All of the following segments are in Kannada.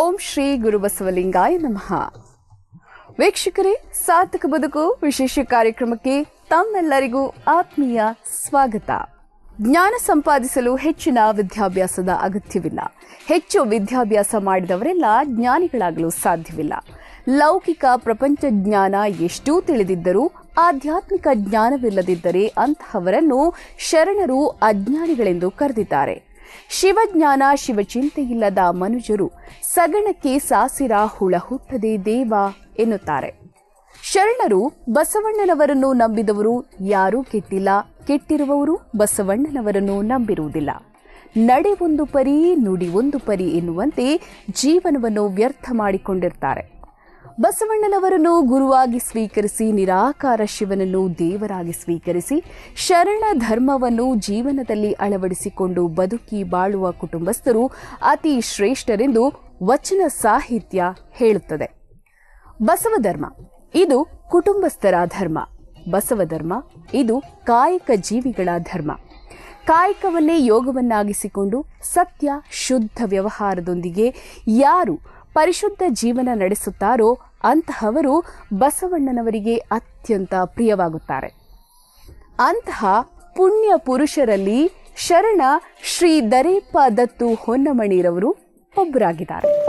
ಓಂ ಶ್ರೀ ಗುರುಬಸವಲಿಂಗಾಯ ನಮಃ. ವೀಕ್ಷಕರೇ, ಸಾರ್ಥಕ ಬದುಕು ವಿಶೇಷ ಕಾರ್ಯಕ್ರಮಕ್ಕೆ ತಮ್ಮೆಲ್ಲರಿಗೂ ಆತ್ಮೀಯ ಸ್ವಾಗತ. ಜ್ಞಾನ ಸಂಪಾದಿಸಲು ಹೆಚ್ಚಿನ ವಿದ್ಯಾಭ್ಯಾಸದ ಅಗತ್ಯವಿಲ್ಲ. ಹೆಚ್ಚು ವಿದ್ಯಾಭ್ಯಾಸ ಮಾಡಿದವರೆಲ್ಲ ಜ್ಞಾನಿಗಳಾಗಲು ಸಾಧ್ಯವಿಲ್ಲ. ಲೌಕಿಕ ಪ್ರಪಂಚ ಜ್ಞಾನ ಎಷ್ಟೂ ತಿಳಿದಿದ್ದರೂ, ಆಧ್ಯಾತ್ಮಿಕ ಜ್ಞಾನವಿಲ್ಲದಿದ್ದರೆ ಅಂತಹವರನ್ನು ಶರಣರು ಅಜ್ಞಾನಿಗಳೆಂದು ಕರೆದಿದ್ದಾರೆ. ಶಿವಜ್ಞಾನ ಶಿವಚಿಂತೆಯಿಲ್ಲದ ಮನುಜರು ಸಗಣಕ್ಕೆ ಸಾಸಿರ ಹುಳ ಹುಟ್ಟದೆ ದೇವ ಎನ್ನುತ್ತಾರೆ. ಶರಣರು ಬಸವಣ್ಣನವರನ್ನು ನಂಬಿದವರು ಯಾರೂ ಕೆಟ್ಟಿಲ್ಲ, ಕೆಟ್ಟಿರುವವರು ಬಸವಣ್ಣನವರನ್ನು ನಂಬಿರುವುದಿಲ್ಲ. ನಡೆ ಒಂದು ಪರಿ ನುಡಿ ಒಂದು ಪರಿ ಎನ್ನುವಂತೆ ಜೀವನವನ್ನು ವ್ಯರ್ಥ ಮಾಡಿಕೊಂಡಿರ್ತಾರೆ. ಬಸವಣ್ಣನವರನ್ನು ಗುರುವಾಗಿ ಸ್ವೀಕರಿಸಿ, ನಿರಾಕಾರ ಶಿವನನ್ನು ದೇವರಾಗಿ ಸ್ವೀಕರಿಸಿ, ಶರಣ ಧರ್ಮವನ್ನು ಜೀವನದಲ್ಲಿ ಅಳವಡಿಸಿಕೊಂಡು ಬದುಕಿ ಬಾಳುವ ಕುಟುಂಬಸ್ಥರು ಅತಿ ಶ್ರೇಷ್ಠರೆಂದು ವಚನ ಸಾಹಿತ್ಯ ಹೇಳುತ್ತದೆ. ಬಸವ ಧರ್ಮ, ಇದು ಕುಟುಂಬಸ್ಥರ ಧರ್ಮ. ಬಸವ ಧರ್ಮ, ಇದು ಕಾಯಕ ಜೀವಿಗಳ ಧರ್ಮ. ಕಾಯಕವನ್ನೇ ಯೋಗವನ್ನಾಗಿಸಿಕೊಂಡು ಸತ್ಯ, ಶುದ್ಧ ವ್ಯವಹಾರದೊಂದಿಗೆ ಯಾರು ಪರಿಶುದ್ಧ ಜೀವನ ನಡೆಸುತ್ತಾರೋ ಅಂತಹವರು ಬಸವಣ್ಣನವರಿಗೆ ಅತ್ಯಂತ ಪ್ರಿಯವಾಗುತ್ತಾರೆ. ಅಂತಹ ಪುಣ್ಯ ಪುರುಷರಲ್ಲಿ ಶರಣ ಶ್ರೀ ದರೇಪ್ಪ ದತ್ತು ಹೊನ್ನಮಣಿರವರು ಒಬ್ಬರಾಗಿದ್ದಾರೆ.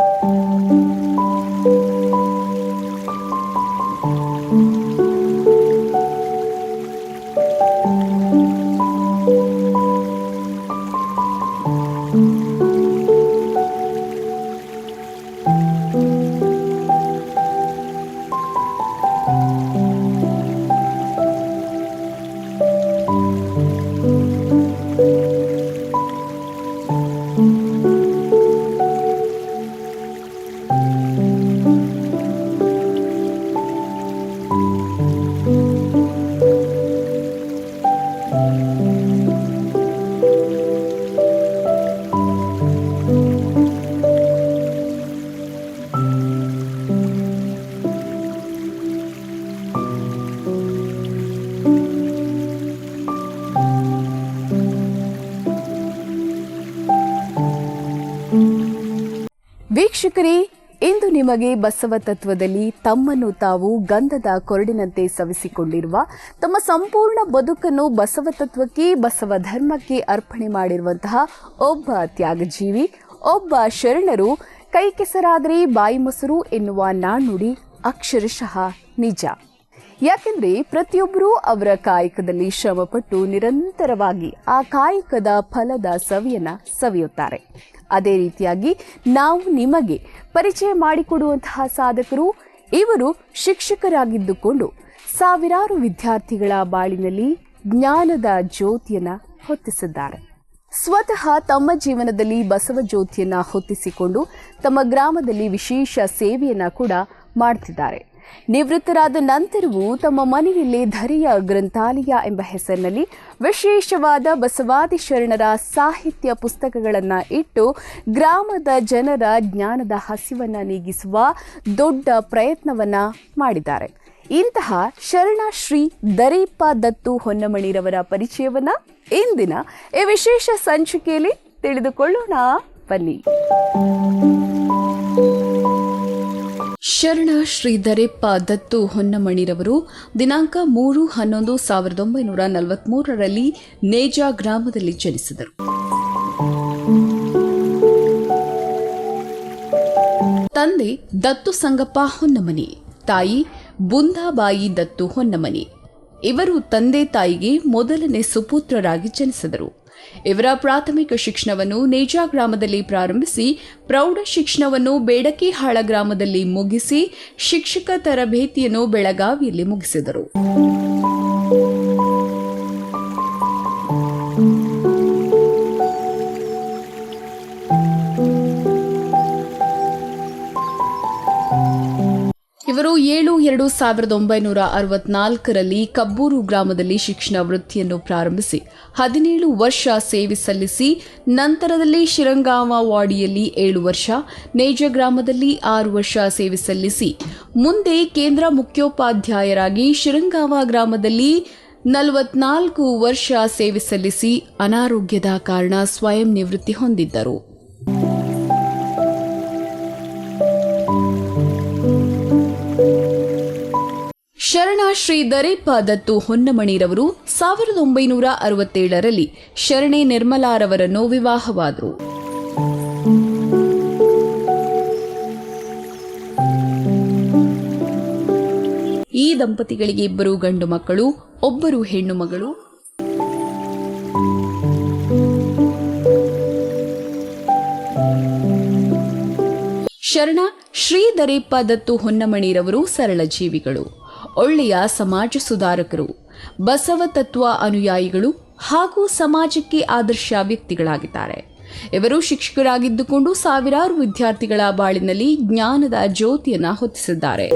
ನಿಮಗೆ ಬಸವ ತತ್ವದಲ್ಲಿ ತಮ್ಮನ್ನು ತಾವು ಗಂಧದ ಕೊರಡಿನಂತೆ ಸವಿಸಿಕೊಂಡಿರುವ, ತಮ್ಮ ಸಂಪೂರ್ಣ ಬದುಕನ್ನು ಬಸವ ತತ್ವಕ್ಕೆ, ಬಸವ ಧರ್ಮಕ್ಕೆ ಅರ್ಪಣೆ ಮಾಡಿರುವಂತಹ ಒಬ್ಬ ತ್ಯಾಗಜೀವಿ, ಒಬ್ಬ ಶರಣರು ಕೈ ಕೆಸರಾದರೆ ಬಾಯಿ ಮೊಸರು ಎನ್ನುವ ನಾಣ್ಣುಡಿ ಅಕ್ಷರಶಃ ನಿಜ. ಯಾಕೆಂದ್ರೆ ಪ್ರತಿಯೊಬ್ಬರೂ ಅವರ ಕಾಯಕದಲ್ಲಿ ಶ್ರಮಪಟ್ಟು ನಿರಂತರವಾಗಿ ಆ ಕಾಯಕದ ಫಲದ ಸವಿಯನ್ನ ಸವಿಯುತ್ತಾರೆ. ಅದೇ ರೀತಿಯಾಗಿ ನಾವು ನಿಮಗೆ ಪರಿಚಯ ಮಾಡಿಕೊಡುವಂತಹ ಸಾಧಕರು ಇವರು ಶಿಕ್ಷಕರಾಗಿದ್ದುಕೊಂಡು ಸಾವಿರಾರು ವಿದ್ಯಾರ್ಥಿಗಳ ಬಾಳಿನಲ್ಲಿ ಜ್ಞಾನದ ಜ್ಯೋತಿಯನ್ನ ಹೊತ್ತಿಸಿದ್ದಾರೆ. ಸ್ವತಃ ತಮ್ಮ ಜೀವನದಲ್ಲಿ ಬಸವ ಜ್ಯೋತಿಯನ್ನ ಹೊತ್ತಿಸಿಕೊಂಡು ತಮ್ಮ ಗ್ರಾಮದಲ್ಲಿ ವಿಶೇಷ ಸೇವೆಯನ್ನ ಕೂಡ ಮಾಡ್ತಿದ್ದಾರೆ. ನಿವೃತ್ತರಾದ ನಂತರವೂ ತಮ್ಮ ಮನೆಯಲ್ಲಿ ಧರೆಯ ಗ್ರಂಥಾಲಯ ಎಂಬ ಹೆಸರಿನಲ್ಲಿ ವಿಶೇಷವಾದ ಬಸವಾದಿ ಶರಣರ ಸಾಹಿತ್ಯ ಪುಸ್ತಕಗಳನ್ನು ಇಟ್ಟು ಗ್ರಾಮದ ಜನರ ಜ್ಞಾನದ ಹಸಿವನ್ನ ನೀಗಿಸುವ ದೊಡ್ಡ ಪ್ರಯತ್ನವನ್ನ ಮಾಡಿದ್ದಾರೆ. ಇಂತಹ ಶರಣ ಶ್ರೀ ದರೀಪ ದತ್ತು ಹೊನ್ನಮಣಿರವರ ಪರಿಚಯವನ್ನ ಇಂದಿನ ಈ ವಿಶೇಷ ಸಂಚಿಕೆಯಲ್ಲಿ ತಿಳಿದುಕೊಳ್ಳೋಣ. ಬನ್ನಿ. ಶರಣ ಶ್ರೀ ದರೆಪ್ಪ ದತ್ತು ಹೊನ್ನಮಣಿರವರು ದಿನಾಂಕ ಮೂರು ಹನ್ನೊಂದು ಸಾವಿರದ ಒಂಬೈನೂರ ನಲವತ್ಮೂರರಲ್ಲಿ ನೇಜಾ ಗ್ರಾಮದಲ್ಲಿ ಜನಿಸಿದರು. ತಂದೆ ದತ್ತು ಸಂಗಪ್ಪ ಹೊನ್ನಮನಿ, ತಾಯಿ ಬುಂದಾಬಾಯಿ ದತ್ತು ಹೊನ್ನಮನಿ. ಇವರು ತಂದೆ ತಾಯಿಗೆ ಮೊದಲನೇ ಸುಪುತ್ರರಾಗಿ ಜನಿಸಿದರು. ಇವರ ಪ್ರಾಥಮಿಕ ಶಿಕ್ಷಣವನ್ನು ನೇಜಾ ಗ್ರಾಮದಲ್ಲಿ ಪ್ರಾರಂಭಿಸಿ, ಪ್ರೌಢ ಶಿಕ್ಷಣವನ್ನು ಬೇಡಕಿಹಾಳ ಗ್ರಾಮದಲ್ಲಿ ಮುಗಿಸಿ, ಶಿಕ್ಷಕ ತರಬೇತಿಯನ್ನು ಬೆಳಗಾವಿಯಲ್ಲಿ ಮುಗಿಸಿದರು. ಎರಡು ಸಾವಿರದ ಒಂಬೈನೂರ ಅರವತ್ನಾಲ್ಕರಲ್ಲಿ ಕಬ್ಬೂರು ಗ್ರಾಮದಲ್ಲಿ ಶಿಕ್ಷಣ ವೃತ್ತಿಯನ್ನು ಪ್ರಾರಂಭಿಸಿ, ಹದಿನೇಳು ವರ್ಷ ಸೇವೆ ಸಲ್ಲಿಸಿ, ನಂತರದಲ್ಲಿ ಶಿರಂಗಾವ ವಾಡಿಯಲ್ಲಿ ಏಳು ವರ್ಷ, ನೇಜ ಗ್ರಾಮದಲ್ಲಿ ಆರು ವರ್ಷ ಸೇವೆ ಸಲ್ಲಿಸಿ, ಮುಂದೆ ಕೇಂದ್ರ ಮುಖ್ಯೋಪಾಧ್ಯಾಯರಾಗಿ ಶಿರಂಗಾವ ಗ್ರಾಮದಲ್ಲಿ ನಲವತ್ನಾಲ್ಕು ವರ್ಷ ಸೇವೆ ಸಲ್ಲಿಸಿ ಅನಾರೋಗ್ಯದ ಕಾರಣ ಸ್ವಯಂ ನಿವೃತ್ತಿ ಹೊಂದಿದ್ದರು. ಶ್ರೀ ದರೇಪ್ಪ ದತ್ತು ಹೊನ್ನಮಣಿರವರು ಸಾವಿರದ ಒಂಬೈನೂರ ಅರವತ್ತೇಳರಲ್ಲಿ ಶರಣೆ ನಿರ್ಮಲಾರವರನ್ನು ವಿವಾಹವಾದರು ಈ ದಂಪತಿಗಳಿಗೆ ಇಬ್ಬರು ಗಂಡು ಮಕ್ಕಳು, ಒಬ್ಬರು ಹೆಣ್ಣು ಮಗಳು. ಶರಣ ಶ್ರೀ ದರೇಪ ದತ್ತು ಹೊನ್ನಮಣಿರವರು ಸರಳ ಜೀವಿಗಳು. ಒಳ್ಳೆಯ ಸಮಾಜ ಸುಧಾರಕರು. ಬಸವ ತತ್ವ ಅನುಯಾಯಿಗಳು ಹಾಗೂ ಸಮಾಜಕ್ಕೆ ಆದರ್ಶ ವ್ಯಕ್ತಿಗಳಾಗಿದ್ದಾರೆ. ಇವರು ಶಿಕ್ಷಕರಾಗಿದ್ದುಕೊಂಡು ಸಾವಿರಾರು ವಿದ್ಯಾರ್ಥಿಗಳ ಬಾಳಿನಲ್ಲಿ ಜ್ಞಾನದ ಜ್ಯೋತಿಯನ್ನು ಹೊತ್ತಿಸಿದ್ದಾರೆ.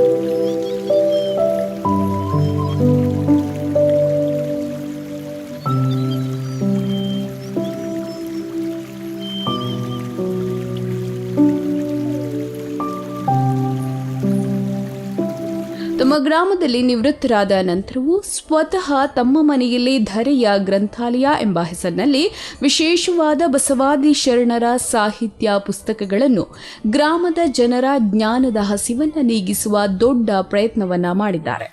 ತಮ್ಮ ಗ್ರಾಮದಲ್ಲಿ ನಿವೃತ್ತರಾದ ನಂತರವೂ ಸ್ವತಃ ತಮ್ಮ ಮನೆಯಲ್ಲಿ ಧರೆಯ ಗ್ರಂಥಾಲಯ ಎಂಬ ಹೆಸರಿನಲ್ಲಿ ವಿಶೇಷವಾದ ಬಸವಾದಿ ಶರಣರ ಸಾಹಿತ್ಯ ಪುಸ್ತಕಗಳನ್ನು ಗ್ರಾಮದ ಜನರ ಜ್ಞಾನದ ಹಸಿವನ್ನು ನೀಗಿಸುವ ದೊಡ್ಡ ಪ್ರಯತ್ನವನ್ನ ಮಾಡಿದ್ದಾರೆ.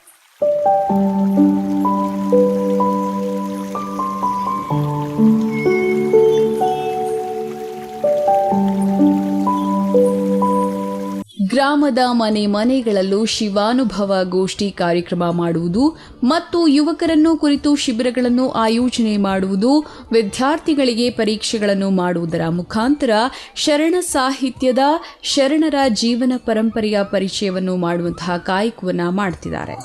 ಗ್ರಾಮದ ಮನೆ ಮನೆಗಳಲ್ಲೂ ಶಿವಾನುಭವ ಗೋಷ್ಠಿ ಕಾರ್ಯಕ್ರಮ ಮಾಡುವುದು ಮತ್ತು ಯುವಕರನ್ನು ಕುರಿತು ಶಿಬಿರಗಳನ್ನು ಆಯೋಜನೆ ಮಾಡುವುದು, ವಿದ್ಯಾರ್ಥಿಗಳಿಗೆ ಪರೀಕ್ಷೆಗಳನ್ನು ಮಾಡುವುದರ ಮುಖಾಂತರ ಶರಣ ಸಾಹಿತ್ಯದ ಶರಣರ ಜೀವನ ಪರಂಪರೆಯ ಪರಿಚಯವನ್ನು ಮಾಡುವಂತಹ ಕಾಯಕವನ್ನು ಮಾಡ್ತಿದ್ದಾರೆ.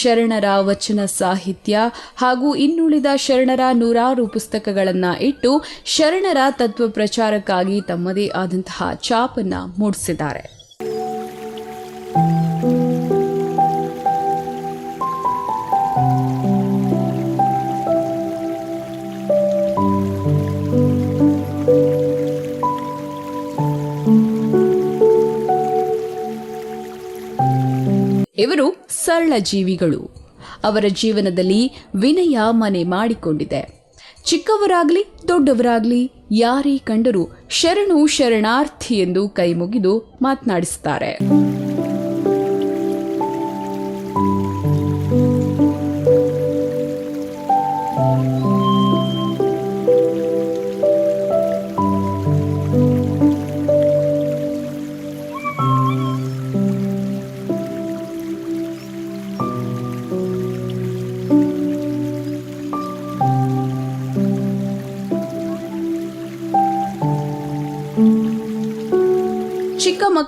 ಶರಣರ ವಚನ ಸಾಹಿತ್ಯ ಹಾಗೂ ಇನ್ನುಳಿದ ಶರಣರ ನೂರಾರು ಪುಸ್ತಕಗಳನ್ನ ಇಟ್ಟು ಶರಣರ ತತ್ವ ಪ್ರಚಾರಕ್ಕಾಗಿ ತಮ್ಮದೇ ಆದಂತಹ ಚಾಪನ್ನ ಮೂಡಿಸಿದ್ದಾರೆ. ಇವರು ಸರಳ ಜೀವಿಗಳು. ಅವರ ಜೀವನದಲ್ಲಿ ವಿನಯ ಮನೆ ಮಾಡಿಕೊಂಡಿದೆ. ಚಿಕ್ಕವರಾಗ್ಲಿ, ದೊಡ್ಡವರಾಗ್ಲಿ ಯಾರೇ ಕಂಡರೂ ಶರಣು ಶರಣಾರ್ಥಿ ಎಂದು ಕೈ ಮುಗಿದು ಮಾತನಾಡಿಸುತ್ತಾರೆ.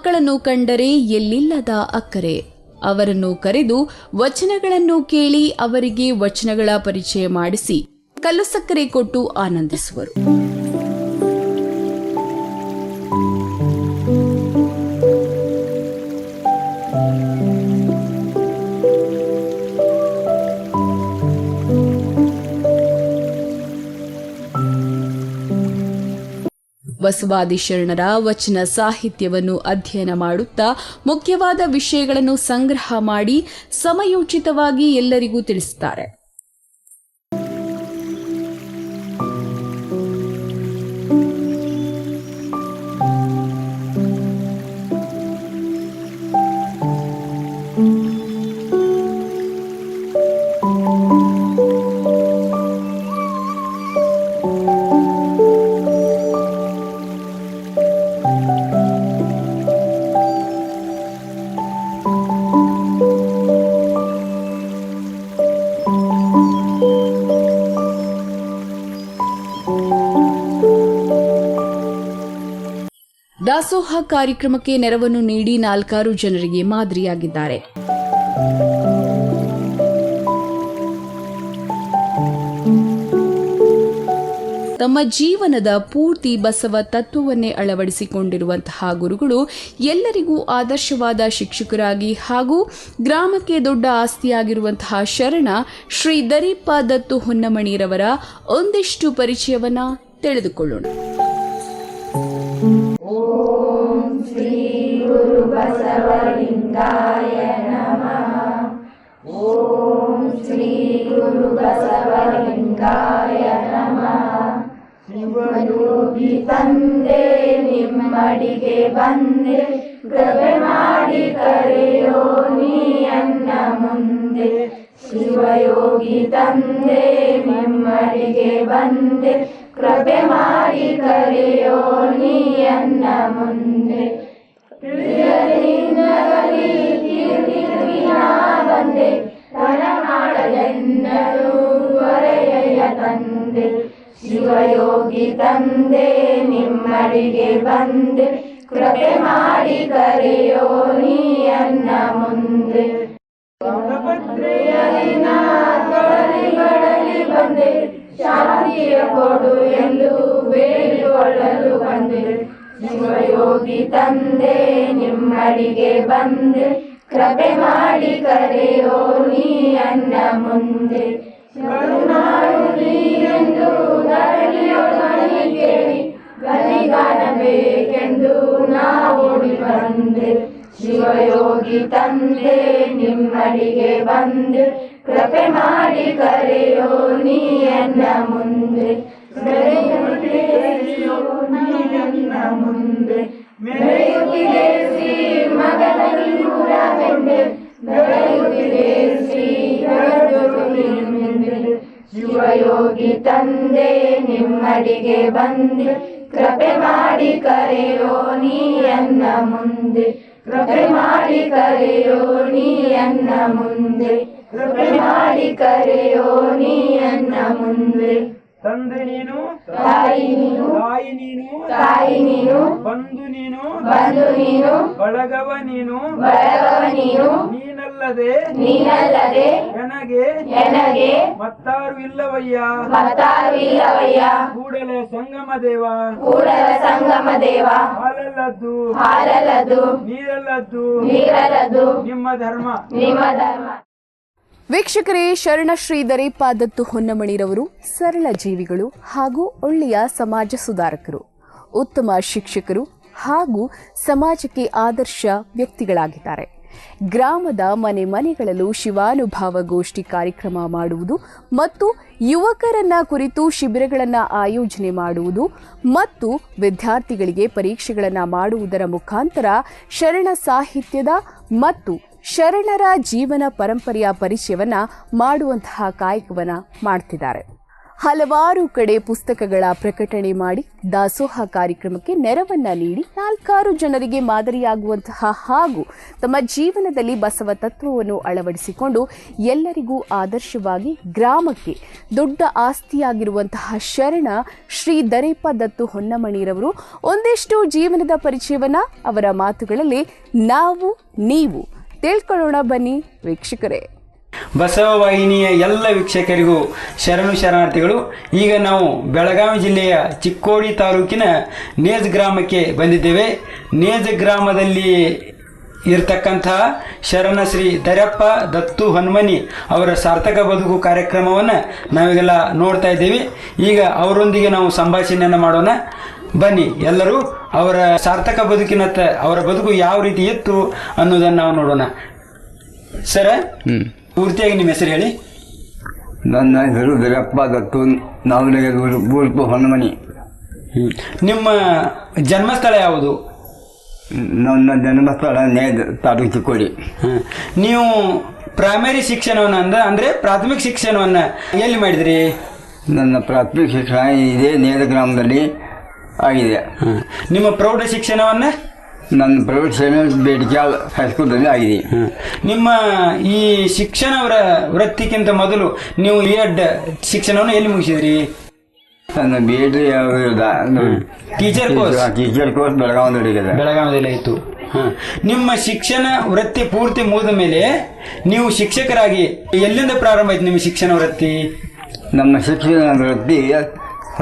ಮಕ್ಕಳನ್ನು ಕಂಡರೆ ಎಲ್ಲಿಲ್ಲದ ಅಕ್ಕರೆ. ಅವರನ್ನು ಕರೆದು ವಚನಗಳನ್ನು ಕೇಳಿ ಅವರಿಗೆ ವಚನಗಳ ಪರಿಚಯ ಮಾಡಿಸಿ ಕಲ್ಲು ಸಕ್ಕರೆ ಕೊಟ್ಟು ಆನಂದಿಸುವರು. ಬಸವಾದಿ ಶರಣರ ವಚನ ಸಾಹಿತ್ಯವನ್ನು ಅಧ್ಯಯನ ಮಾಡುತ್ತಾ ಮುಖ್ಯವಾದ ವಿಷಯಗಳನ್ನು ಸಂಗ್ರಹ ಮಾಡಿ ಸಮಯೋಚಿತವಾಗಿ ಎಲ್ಲರಿಗೂ ತಿಳಿಸುತ್ತಾರೆ ದಾಸೋಹ ಕಾರ್ಯಕ್ರಮಕ್ಕೆ ನೆರವನ್ನು ನೀಡಿ ನಾಲ್ಕಾರು ಜನರಿಗೆ ಮಾದರಿಯಾಗಿದ್ದಾರೆ. ತಮ್ಮ ಜೀವನದ ಪೂರ್ತಿ ಬಸವ ತತ್ವವನ್ನೇ ಅಳವಡಿಸಿಕೊಂಡಿರುವಂತಹ ಗುರುಗಳು ಎಲ್ಲರಿಗೂ ಆದರ್ಶವಾದ ಶಿಕ್ಷಕರಾಗಿ ಹಾಗೂ ಗ್ರಾಮಕ್ಕೆ ದೊಡ್ಡ ಆಸ್ತಿಯಾಗಿರುವಂತಹ ಶರಣ ಶ್ರೀ ದರೀಪ ದತ್ತು ಹೊನ್ನಮಣಿರವರ ಒಂದಿಷ್ಟು ಪರಿಚಯವನ್ನ ತಿಳಿದುಕೊಳ್ಳೋಣ. ಶಿವಯೋಗಿ ತಂದೆ ನಿವ ನಿಮ್ಮಡಿಗೆ ಬಂದೆ ಕೃಪೆ ಮಾಡಿ ಕರೆಯೋ ನೀ ಅನ್ನ ಮುಂದೆ ಶಿವಯೋಗಿ ತಂದೆ ನಿಮ್ಮಡಿಗೆ ಬಂದೆ ಕೃಪೆ ಮಾಡಿ ಕರೆಯೋ ನೀಯನ್ನ ಮುಂದೆ. ಬಂದೆ. ತನ ಮಾಡಲೆನ್ನರೂ ಹೊರೆಯ ತಂದೆ. ಶಿವಯೋಗಿ ತಂದೆ, ನಿಮ್ಮಡಿಗೆ ಬಂದೆ. ಕೃಪೆ ಮಾಡಿ ಕರೆಯೋ ನೀಯನ್ನ ಮುಂದೆ. ಬಂದೆ. ಶಾಂತಿಯ ಕೊಡು ಎಂದು ಬೇಡಿಕೊಳ್ಳಲು ಬಂದೆ ಶಿವಯೋಗಿ ತಂದೆ ನಿಮ್ಮಡಿಗೆ ಬಂದೆ ಕೃಪೆ ಮಾಡಿ ಕರೆಯೋ ನೀ ಅನ್ನ ಮುಂದೆ ಕರುಣಾಳು ನೀರೆಂದು ಧರಣಿಯೊಡನೆ ಕೇಳಿ ಗಲಿಗಾನಬೇಕೆಂದು ನಾ ಓಡಿ ಬಂದೆ ಶಿವಯೋಗಿ ತಂದೆ ನಿಮ್ಮಡಿಗೆ ಬಂದು. ಕೃಪೆ ಮಾಡಿ ಕರೆಯೋ ನೀ ಅನ್ನ ಮುಂದೆ ನನ್ನ ಮುಂದೆ. ಬೆಳೆಯುತ್ತಿದೆ ಶ್ರೀ ಮಗನ ನೂರ ಬೆಂಡೆ. ಮೆರೆಯುತ್ತಿದೆ ಶ್ರೀ ಜಗದ್ಗುರುವಿನೆಂದೆ. ಶಿವಯೋಗಿ ತಂದೆ ನಿಮ್ಮಡಿಗೆ ಬಂದೆ. ಕೃಪೆ ಮಾಡಿ ಕರೆಯೋ ನೀಯನ್ನ ಮುಂದೆ. ಕೃಪೆ ಮಾಡಿ ಕರೆಯೋ ನೀಯನ್ನ ಮುಂದೆ. ಕೃಪೆ ಮಾಡಿ ಕರೆಯೋ ನೀಯನ್ನ ಮುಂದೆ. ತಂದೆ ನೀನು ತಾಯಿ ನೀನು ತಾಯಿ ನೀನು ತಾಯಿ ನೀನು ಬಂಧು ನೀನು ಬಂಧು ನೀನು ಬಳಗವ ನೀನು ಬಳಗವ ನೀನು ನೀನಲ್ಲದೆ ನೀನಲ್ಲದೆ ನನಗೆ ನನಗೆ ಮತ್ತಾರು ಇಲ್ಲವಯ್ಯ? ಮತ್ತಾರು ಇಲ್ಲವಯ್ಯ? ಕೂಡಲೇ ಸಂಗಮ ದೇವ. ಕೂಡಲ ಸಂಗಮ ದೇವ. ಹಾಲಲ್ಲದ್ದು. ಹಾಲಲ್ಲದ್ದು. ನೀರಲ್ಲದ್ದು. ನೀರಲ್ಲದ್ದು. ನಿಮ್ಮ ಧರ್ಮ. ನಿಮ್ಮ ಧರ್ಮ. ವೀಕ್ಷಕರೇ ಶರಣ ಶ್ರೀ ಪಾದತ್ತು ಹೊನ್ನಮಣಿರವರು ಸರಳ ಜೀವಿಗಳು ಹಾಗೂ ಒಳ್ಳೆಯ ಸಮಾಜ ಸುಧಾರಕರು ಉತ್ತಮ ಶಿಕ್ಷಕರು ಹಾಗೂ ಸಮಾಜಕ್ಕೆ ಆದರ್ಶ ವ್ಯಕ್ತಿಗಳಾಗಿದ್ದಾರೆ. ಗ್ರಾಮದ ಮನೆ ಮನೆಗಳಲ್ಲೂ ಶಿವಾನುಭಾವ ಗೋಷ್ಠಿ ಕಾರ್ಯಕ್ರಮ ಮಾಡುವುದು ಮತ್ತು ಯುವಕರನ್ನ ಕುರಿತು ಶಿಬಿರಗಳನ್ನು ಆಯೋಜನೆ ಮಾಡುವುದು ಮತ್ತು ವಿದ್ಯಾರ್ಥಿಗಳಿಗೆ ಪರೀಕ್ಷೆಗಳನ್ನು ಮಾಡುವುದರ ಮುಖಾಂತರ ಶರಣ ಸಾಹಿತ್ಯದ ಮತ್ತು ಶರಣರ ಜೀವನ ಪರಂಪರೆಯ ಪರಿಚಯವನ್ನು ಮಾಡುವಂತಹ ಕಾಯಕವನ್ನು ಮಾಡ್ತಿದ್ದಾರೆ. ಹಲವಾರು ಕಡೆ ಪುಸ್ತಕಗಳ ಪ್ರಕಟಣೆ ಮಾಡಿ ದಾಸೋಹ ಕಾರ್ಯಕ್ರಮಕ್ಕೆ ನೆರವನ್ನ ನೀಡಿ ನಾಲ್ಕಾರು ಜನರಿಗೆ ಮಾದರಿಯಾಗುವಂತಹ ಹಾಗೂ ತಮ್ಮ ಜೀವನದಲ್ಲಿ ಬಸವ ತತ್ವವನ್ನು ಅಳವಡಿಸಿಕೊಂಡು ಎಲ್ಲರಿಗೂ ಆದರ್ಶವಾಗಿ ಗ್ರಾಮಕ್ಕೆ ದೊಡ್ಡ ಆಸ್ತಿಯಾಗಿರುವಂತಹ ಶರಣ ಶ್ರೀ ದರೇಪ ದತ್ತು ಹೊನ್ನಮಣಿರವರು ಒಂದಿಷ್ಟು ಜೀವನದ ಪರಿಚಯವನ್ನ ಅವರ ಮಾತುಗಳಲ್ಲಿ ನಾವು, ನೀವು. ತಿಳ್ಕೊಳ್ಳೋಣ ಬನ್ನಿ ವೀಕ್ಷಕರೇ. ಬಸವ ವಾಹಿನಿಯ ಎಲ್ಲ ವೀಕ್ಷಕರಿಗೂ ಶರಣು ಶರಣಾರ್ಥಿಗಳು, ಈಗ ನಾವು ಬೆಳಗಾವಿ ಜಿಲ್ಲೆಯ ಚಿಕ್ಕೋಡಿ ತಾಲೂಕಿನ ನೇಜ್ ಗ್ರಾಮಕ್ಕೆ ಬಂದಿದ್ದೇವೆ. ನೇಜ್ ಗ್ರಾಮದಲ್ಲಿ ಇರತಕ್ಕಂತಹ ಶರಣ ಶ್ರೀ ದರಪ್ಪ ದತ್ತು ಹನುಮನಿ ಅವರ ಸಾರ್ಥಕ ಬದುಕು ಕಾರ್ಯಕ್ರಮವನ್ನು ನಾವೀಗೆಲ್ಲ ನೋಡ್ತಾ ಇದ್ದೀವಿ. ಈಗ ಅವರೊಂದಿಗೆ ನಾವು ಸಂಭಾಷಣೆಯನ್ನು ಮಾಡೋಣ. ಬನ್ನಿ ಎಲ್ಲರೂ, ಅವರ ಸಾರ್ಥಕ ಬದುಕಿನತ್ತ ಅವರ ಬದುಕು ಯಾವ ರೀತಿ ಇತ್ತು ಅನ್ನೋದನ್ನು ನಾವು ನೋಡೋಣ. ಸರ? ಪೂರ್ತಿಯಾಗಿ ನಿಮ್ಮ ಹೆಸರು ಹೇಳಿ. ನನ್ನ ಹೆಸರು ದರಪ್ಪ ದತ್ತು. ನಾವನಗರ ಬೂರ್ಪು ಹೊನ್ನಮನಿ. ನಿಮ್ಮ ಜನ್ಮಸ್ಥಳ ಯಾವುದು? ನನ್ನ ಜನ್ಮಸ್ಥಳ ನೇ ತಾಲೂಕು ಚಿಕ್ಕೋಡಿ. ನೀವು ಪ್ರೈಮರಿ ಶಿಕ್ಷಣವನ್ನು ಅಂದ ಅಂದರೆ ಪ್ರಾಥಮಿಕ ಶಿಕ್ಷಣವನ್ನು ಎಲ್ಲಿ ಮಾಡಿದ್ರಿ? ನನ್ನ ಪ್ರಾಥಮಿಕ ಶಿಕ್ಷಣ ಇದೇ ನೇದ ಗ್ರಾಮದಲ್ಲಿ ಆಗಿದೆ. ನಿಮ್ಮ ಪ್ರೌಢ ಶಿಕ್ಷಣವನ್ನ? ನನ್ನ ಪ್ರೈವೇಟ್ ಸೇವೆ ಬೇಡಿಕೆ ಹೈಸ್ಕೂಲ್ದಲ್ಲಿ ಆಗಿದೆ. ನಿಮ್ಮ ಈ ಶಿಕ್ಷಣ ವೃತ್ತಿಗಿಂತ ಮೊದಲು ನೀವು ಬಿ ಎಡ್ ಶಿಕ್ಷಣವನ್ನು ಎಲ್ಲಿ ಮುಗಿಸಿದ್ರಿ? ನನ್ನ B Ed teacher course teacher course Belagavi ಬೆಳಗಾವಿಯಲ್ಲಿ ಆಯಿತು ಹ. ನಿಮ್ಮ ಶಿಕ್ಷಣ ವೃತ್ತಿ ಪೂರ್ತಿ ಮುಗಿದ ಮೇಲೆ ನೀವು ಶಿಕ್ಷಕರಾಗಿ ಎಲ್ಲಿಂದ ಪ್ರಾರಂಭ ಆಯ್ತು ನಿಮ್ಮ ಶಿಕ್ಷಣ ವೃತ್ತಿ? ನಮ್ಮ ಶಿಕ್ಷಣ ವೃತ್ತಿ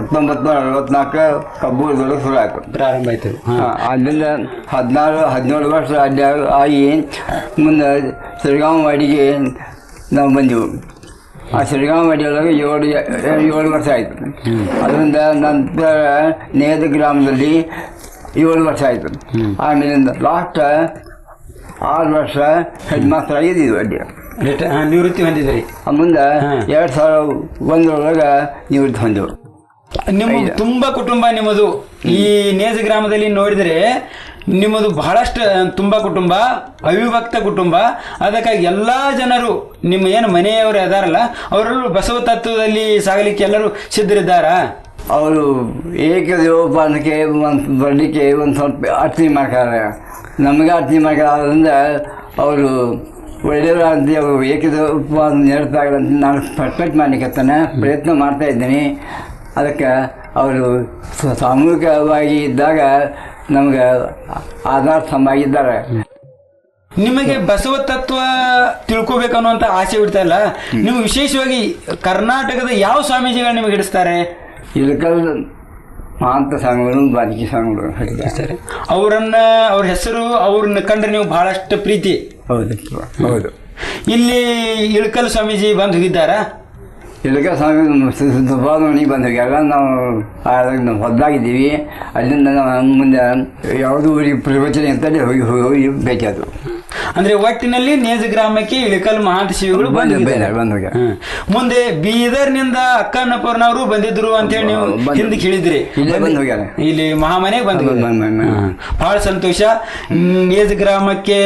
ಹತ್ತೊಂಬತ್ತು ನೂರ ನಲವತ್ನಾಲ್ಕು ಕಬ್ಬು ದೊಡ್ಡ ಶುರು ಆಯ್ತು. ಪ್ರಾರಂಭ ಆಯ್ತು. ಅಲ್ಲಿಂದ ಹದಿನಾರು ಹದಿನೇಳು ವರ್ಷ ಅಲ್ಲಿ ಆಗಿ ಮುಂದೆ ಸಿರಿಗಾಂವ್ ವಾಡಿಗೆ ನಾವು ಬಂದೆವು. ಆ ಸಿರಿಗಾಂವ್ ಒಳಗೆ ಏಳು ಏಳು ವರ್ಷ ಆಯಿತು. ಅದರಿಂದ ನಂತರ ನೇದ ಗ್ರಾಮದಲ್ಲಿ ಏಳು ವರ್ಷ ಆಯಿತು. ಆಮೇಲಿಂದ ಲಾಸ್ಟ್ ಆರು ವರ್ಷ ಹೆಡ್ ಮಾಸ್ಟರ್ ಆಗಿದ್ದೀವಿ ಅಲ್ಲಿ. ನಿವೃತ್ತಿ ಹೊಂದಿದ್ರಿ? ಆ ಮುಂದೆ. ಎರಡು ಸಾವಿರ ಒಂದರೊಳಗೆ ನಿವೃತ್ತಿ ಹೊಂದೆವು. ನಿಮ್ಮ ತುಂಬಾ ಕುಟುಂಬ ನಿಮ್ಮದು. ಈ ನೇಜ ಗ್ರಾಮದಲ್ಲಿ ನೋಡಿದ್ರೆ ನಿಮ್ಮದು ಬಹಳಷ್ಟು ತುಂಬ ಕುಟುಂಬ ಅವಿಭಕ್ತ ಕುಟುಂಬ. ಅದಕ್ಕಾಗಿ ಎಲ್ಲ ಜನರು ನಿಮ್ಮ ಏನು ಮನೆಯವರು ಅದಾರಲ್ಲ ಅವರೆಲ್ಲರೂ ಬಸವ ತತ್ವದಲ್ಲಿ ಸಾಗಲಿಕ್ಕೆ ಎಲ್ಲರೂ ಸಿದ್ಧರಿದ್ದಾರಾ? ಅವರು ಏಕದೇವೋಪಾನಕ್ಕೆ ಒಂದು ಬರಲಿಕ್ಕೆ ಒಂದು ಸ್ವಲ್ಪ ಅರ್ಚನೆ ಮಾಡ್ತಾರೆ. ನಮಗೆ ಅರ್ಚನೆ ಮಾಡ್ಕೊಳ್ಳೋದ್ರಿಂದ ಅವರು ಒಳ್ಳೆಯವರಂತೆ ಅವರು ಏಕದೇವೋಪಾನ ನೆರಪಾಗಲ್ಲ ಅಂತ ನಾನು ಪರ್ಫೆಕ್ಟ್ ಮಾಡಲಿಕ್ಕೆ ಪ್ರಯತ್ನ ಮಾಡ್ತಾ ಇದ್ದೀನಿ. ಅದಕ್ಕೆ ಅವರು ಸಾಮೂಹಿಕವಾಗಿ ಇದ್ದಾಗ ನಮಗೆ ಆಧಾರ ಸಮಾಗಿದ್ದಾರೆ ನಿಮಗೆ ಬಸವ ತತ್ವ ತಿಳ್ಕೊಬೇಕನ್ನುವಂತ ಆಸೆ ಬಿಡ್ತಾ ಇಲ್ಲ? ನೀವು ವಿಶೇಷವಾಗಿ ಕರ್ನಾಟಕದ ಯಾವ ಸ್ವಾಮೀಜಿಗಳು ನಿಮಗೆ ಹಿಡಿಸ್ತಾರೆ? ಇಳಕಲ್ ಮಾಂತ ಸ್ವಾಮಿಗಳು ಬಾಲಿಕೆ ಸ್ವಾಮಿಗಳು ಹೇಳ್ತಾರೆ ಅವರನ್ನ ಅವ್ರ ಹೆಸರು ಅವ್ರನ್ನ ಕಂಡ್ರೆ ನೀವು ಬಹಳಷ್ಟು ಪ್ರೀತಿ. ಹೌದು ಹೌದು. ಇಲ್ಲಿ ಇಳಕಲ್ ಸ್ವಾಮೀಜಿ ಬಂದು ಹೋಗಿದ್ದಾರಾ? ಇಳಕ ಸ್ವಾಮಿ ಸುಭಾವನೆಗೆ ಬಂದು ಹೋಗ್ಯಾರ ನಾವು ನಾವು ಹೊದ್ದಾಗಿದ್ದೀವಿ ಅಲ್ಲಿಂದ ನಾವು ಮುಂದೆ ಯಾವುದೋ ಊರಿಗೆ ಪ್ರವಚನ ಅಂತಲೇ ಹೋಗಿ ಹೋಗಿ ಬೇಕಾದ್ರು ಅಂದ್ರೆ ಒಟ್ಟಿನಲ್ಲಿ ನೇಜ ಗ್ರಾಮಕ್ಕೆ ಇಳಕಲ್ ಮಹಾಂತ ಶಿವಗಳು ಬಂದ ಹ್ಮ್. ಮುಂದೆ ಬೀದರ್ನಿಂದ ಅಕ್ಕನ್ನಪ್ಪರ್ನವರು ಬಂದಿದ್ರು ಅಂತೇಳಿ ನೀವು ಹಿಂದೆ ಕೇಳಿದ್ರಿ ಇಲ್ಲೇ ಮಹಾಮನೆಗೆ ಬಂದ. ಬಹಳ ಸಂತೋಷ. ನೇಜ ಗ್ರಾಮಕ್ಕೆ